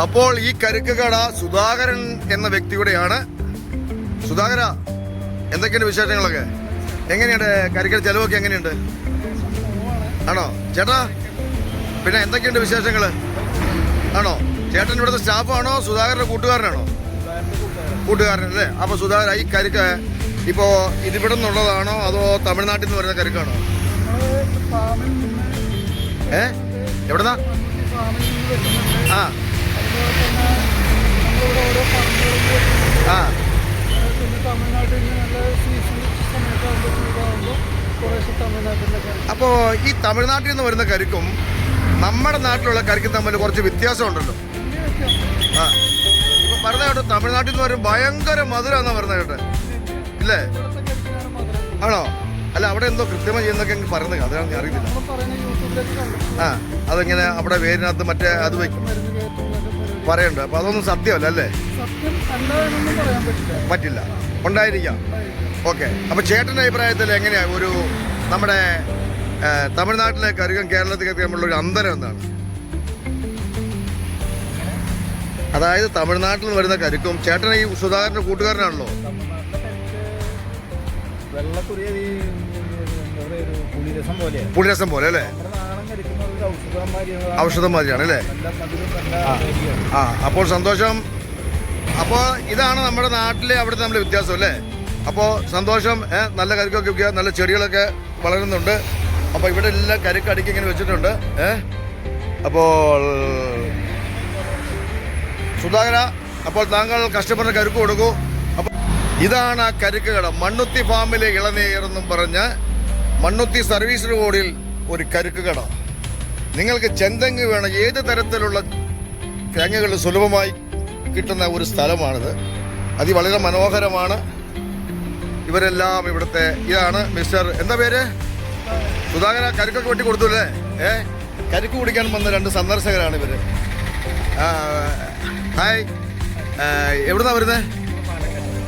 അപ്പോൾ ഈ കരുക്ക് കട സുധാകരൻ എന്ന വ്യക്തിയുടെയാണ്. സുധാകര എന്തൊക്കെയുണ്ട് വിശേഷങ്ങളൊക്കെ? എങ്ങനെയുണ്ട്? കരിക്കൽ ചെലവൊക്കെ എങ്ങനെയുണ്ട്? ആണോ? ചേട്ടാ പിന്നെ എന്തൊക്കെയുണ്ട് വിശേഷങ്ങൾ ആണോ? ചേട്ടൻ ഇവിടുത്തെ സ്റ്റാഫാണോ? സുധാകരന്റെ കൂട്ടുകാരനാണോ? കൂട്ടുകാരൻ അല്ലേ? അപ്പൊ സുധാകര ഈ കരുക്ക് ഇപ്പോ ഇതിവിടെ നിന്നുള്ളതാണോ? അതോ തമിഴ്നാട്ടിൽ നിന്ന് വരുന്ന കരുക്കാണോ? ഏ? എവിടുന്നാ? ആ. അപ്പോ ഈ തമിഴ്നാട്ടിൽ നിന്ന് വരുന്ന കരിക്കും നമ്മുടെ നാട്ടിലുള്ള കരിക്കും തമ്മിൽ കുറച്ച് വ്യത്യാസം ഉണ്ടല്ലോ ആ. ഇപ്പൊ പറഞ്ഞ കേട്ടോ തമിഴ്നാട്ടിൽ നിന്ന് വരും ഭയങ്കര മധുരമാണെന്നാ പറഞ്ഞ കേട്ടെ. ഇല്ലേ. ആണോ? അല്ല അവിടെ എന്തോ കൃത്യമായി ചെയ്യുന്നൊക്കെ എനിക്ക് പറഞ്ഞത് അതാണ് ഞാൻ അറിയുന്നില്ല ആ അതെങ്ങനെ? അവിടെ വേരിനകത്ത് മറ്റേ അത് വയ്ക്കും. പറയുന്നുണ്ട് അപ്പൊ അതൊന്നും സത്യമല്ല അല്ലേ? പറ്റില്ല. ഉണ്ടായിരിക്കാം. ഓക്കെ. അപ്പൊ ചേട്ടന്റെ അഭിപ്രായത്തിൽ എങ്ങനെയാ? ഒരു നമ്മുടെ തമിഴ്നാട്ടിലേക്ക് തമിഴ്നാട്ടിലെ കരുകം കേരളത്തിലേക്ക് തമ്മിലുള്ള ഒരു അന്തരം എന്താണ്? അതായത് തമിഴ്നാട്ടിൽ നിന്ന് വരുന്ന കരുക്കും ചേട്ടൻ ഈ സുധാകരന്റെ കൂട്ടുകാരനാണല്ലോ. പുളിരസം പോലെ അല്ലേ? നമ്മുടെ നാടൻ കരിക്കുന്ന ഒരു ഔഷധമാതിരി ഔഷധം മാതിരിയാണ് അല്ലേ? ആ അപ്പോൾ സന്തോഷം. അപ്പോൾ ഇതാണ് നമ്മുടെ നാട്ടിലെ അവിടുത്തെ നമ്മുടെ വ്യത്യാസം അല്ലേ? അപ്പോൾ സന്തോഷം നല്ല കരുക്കൊക്കെ വയ്ക്കുക നല്ല ചെടികളൊക്കെ വളരുന്നുണ്ട്. അപ്പോൾ ഇവിടെ എല്ലാം കരുക്ക് അടുക്കി ഇങ്ങനെ വെച്ചിട്ടുണ്ട് ഏ? അപ്പോൾ സുധാകര അപ്പോൾ താങ്കൾ കസ്റ്റമറിന് കരുക്ക് കൊടുക്കൂ. അപ്പോൾ ഇതാണ് ആ കരുക്ക് കട. മണ്ണുത്തി ഫാമിലെ ഇളനീർ എന്നും പറഞ്ഞ് മണ്ണുത്തി സർവീസ് റോഡിൽ ഒരു കരുക്ക് കട. നിങ്ങൾക്ക് ചെന്തെങ്ങ് വേണം ഏത് തരത്തിലുള്ള കിഴങ്ങുകൾ സുലഭമായി കിട്ടുന്ന ഒരു സ്ഥലമാണിത്. അത് വളരെ മനോഹരമാണ്. ഇവരെല്ലാം ഇവിടുത്തെ ഇതാണ് മിസ്റ്റർ എന്താ പേര്? സുധാകര കരുക്കൊക്കെ വെട്ടി കൊടുത്തു അല്ലേ ഏ? കരുക്ക് കുടിക്കാൻ വന്ന രണ്ട് സന്ദർശകരാണ് ഇവർ ഹായ്. എവിടുന്നാ വരുന്നത്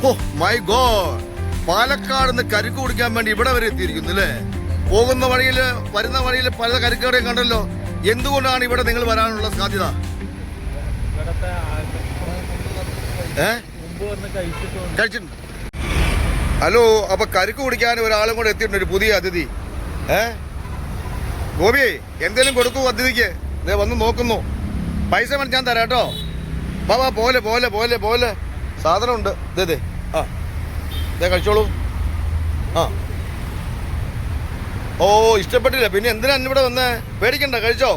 ഓ മൈ ഗോ പാലക്കാട് നിന്ന് കരുക്ക് കുടിക്കാൻ വേണ്ടി ഇവിടെ വരെ എത്തിയിരിക്കുന്നു അല്ലേ? പോകുന്ന വഴിയിൽ വരുന്ന വഴിയിൽ പല കരുക്കേറെയും കണ്ടല്ലോ. എന്തുകൊണ്ടാണ് ഇവിടെ നിങ്ങൾ വരാനുള്ള സാധ്യത? ഹലോ അപ്പൊ കരുക്ക് കുടിക്കാൻ ഒരാളും കൂടെ എത്തിയിട്ടുണ്ട് ഒരു പുതിയ അതിഥി. ഏ? ഗോപി എന്തേലും കൊടുക്കൂ അതിഥിക്ക്. വന്ന് നോക്കുന്നു. പൈസ വേണം ഞാൻ തരാം കേട്ടോ. ബാബാ പോലെ പോലെ പോലെ പോലെ. സാധനമുണ്ട്. ദേ ആ. ഇതേ കഴിച്ചോളൂ. ആ. ഓ ഇഷ്ടപ്പെട്ടില്ല. പിന്നെ എന്തിനാ ഇവിടെ വന്നേ? പേടിക്കണ്ട കഴിച്ചോ?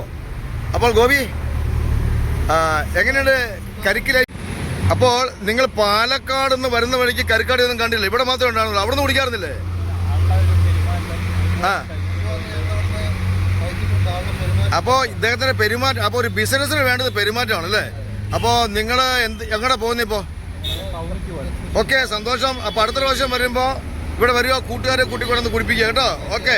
അപ്പോൾ ഗോപി എങ്ങനെയുണ്ട് കരിക്കിലായി അപ്പോൾ നിങ്ങൾ പാലക്കാട് നിന്ന് വരുന്ന വഴിക്ക് കരിക്കാടി ഒന്നും കണ്ടില്ല. ഇവിടെ മാത്രമേ ഉണ്ടാകുന്നു അവിടെ നിന്ന് കുടിക്കാറുന്നില്ലേ? ആ. അപ്പോൾ ഇദ്ദേഹത്തിന്റെ പെരുമാറ്റം അപ്പോൾ ഒരു ബിസിനസ്സിന് വേണ്ടത് പെരുമാറ്റമാണ് അല്ലേ? അപ്പോൾ നിങ്ങൾ എന്ത് എങ്ങടെ പോകുന്ന ഇപ്പോ? ഓക്കെ സന്തോഷം. അപ്പോൾ അടുത്ത പ്രാവശ്യം വരുമ്പോൾ ഇവിടെ വരിക കൂട്ടുകാരെ കൂട്ടിക്കൊണ്ടു കുടിപ്പിക്കുക കേട്ടോ? ഓക്കെ.